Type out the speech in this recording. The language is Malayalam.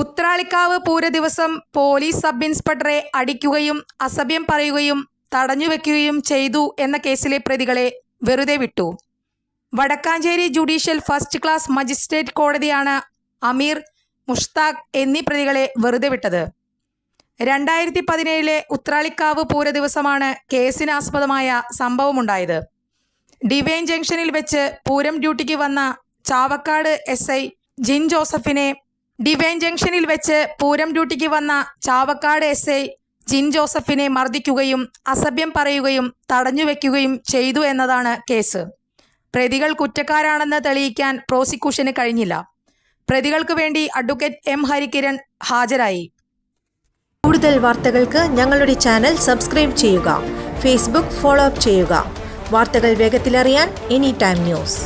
Uthralikavu പൂര ദിവസം പോലീസ് സബ് ഇൻസ്പെക്ടറെ അടിക്കുകയും അസഭ്യം പറയുകയും തടഞ്ഞുവെക്കുകയും ചെയ്തു എന്ന കേസിലെ പ്രതികളെ വെറുതെ വിട്ടു. Vadakkanchery judicial first class magistrate കോടതിയാണ് അമീർ മുഷ്താഖ് എന്നീ പ്രതികളെ വെറുതെ വിട്ടത്. രണ്ടായിരത്തി പതിനേഴിലെ ഉത്രാളിക്കാവ് പൂര ദിവസമാണ് കേസിനാസ്പദമായ സംഭവമുണ്ടായത്. ഡിവൈൻ ജംഗ്ഷനിൽ വെച്ച് പൂരം ഡ്യൂട്ടിക്ക് വന്ന ചാവക്കാട് എസ് ഐ ജിൻ ജോസഫിനെ ഡിവൈൻ ജംഗ്ഷനിൽ വെച്ച് പൂരം ഡ്യൂട്ടിക്ക് വന്ന ചാവക്കാട് എസ് ഐ ജിൻ ജോസഫിനെ മർദ്ദിക്കുകയും അസഭ്യം പറയുകയും തടഞ്ഞുവെക്കുകയും ചെയ്തു എന്നതാണ് കേസ്. പ്രതികൾ കുറ്റക്കാരാണെന്ന് തെളിയിക്കാൻ പ്രോസിക്യൂഷന് കഴിഞ്ഞില്ല. പ്രതികൾക്ക് വേണ്ടി അഡ്വക്കേറ്റ് എം ഹരികിരൺ ഹാജരായി. കൂടുതൽ വാർത്തകൾക്ക് ഞങ്ങളുടെ ചാനൽ സബ്സ്ക്രൈബ് ചെയ്യുക ഫേസ്ബുക്ക് ഫോളോ അപ്പ് ചെയ്യുക. വാർത്തകൾ വേഗത്തിലറിയാൻ എനി ടൈം ന്യൂസ്